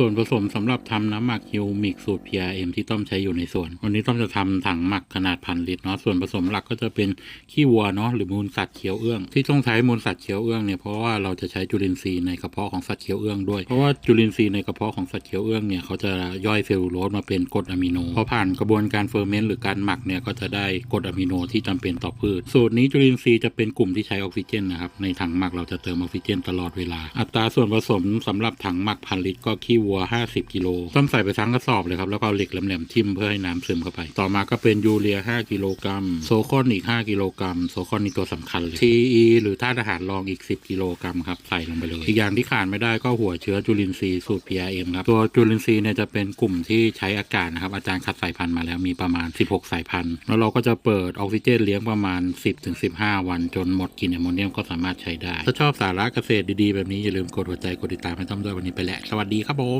ส่วนผสมสำหรับทำน้ำหมักฮิวมิกสูตร PRM ที่ต้อมใช้อยู่ในสวน วันนี้ต้อมจะทำถังหมักขนาดพันลิตรเนาะส่วนผสมหลักก็จะเป็นขี้วัวเนาะหรือมูลสัตว์เคี้ยวเอื้อง ที่ต้องใช้มูลสัตว์เคี้ยวเอื้องเนี่ยเพราะว่าเราจะใช้จุลินทรีย์ในกระเพาะของสัตว์เคี้ยวเอื้องด้วยเพราะว่าจุลินทรีย์ในกระเพาะของสัตว์เคี้ยวเอื้องเนี่ยเขาจะย่อยเซลลูโลสมาเป็นกรดอะมิโนพอผ่านกระบวนการเฟอร์เมนต์หรือการหมักเนี่ยก็จะได้กรดอะมิโนที่จำเป็นต่อพืชสูตรนี้จุลินทรีย์จะเป็นกลุ่มที่ใช้ออกซิเจนนะครับในถังหมักเราจะเติมออกซิเจนตลอดเวลา อัตราส่วนผสมสำหรับถังหมักพันลิตรก็ขี้วัว 50 กิโลต้มใส่ไปทั้งกระสอบเลยครับแล้วก็เหล็กแหลมๆทิ่มเพื่อให้น้ำซึมเข้าไป ต่อมาก็เป็นยูเรีย 5 กิโลกรัมโซคอนอีก 5 กิโลกรัมโซคอนนี่ตัวสำคัญเลย TE หรือธาตุอาหารรองอีก 10 กิโลกรัมครับใส่ลงไปเลย อีกอย่างที่ขาดไม่ได้ก็หัวเชื้อจุลินทรีย์สูตร PRM ครับตัวจุลินทรีย์เนี่ยจะเป็นกลุ่มที่ใช้อากาศนะครับอาจารย์คัดสายพันธุ์มาแล้วมีประมาณ 16 สายพันธุ์ แล้วเราก็จะเปิดออกซิเจนเลี้ยงประมาณ 10-15 วัน จนหมดกินแอมโมเนียมก็สามารถใช้ได้ ถ้าชอบสาระเกษตรดีๆ แบบนี้อย่าลืมกดหัวใจกดติดตามให้ต้อมด้วยวันนี้ไปแหละสวัสดีครับผม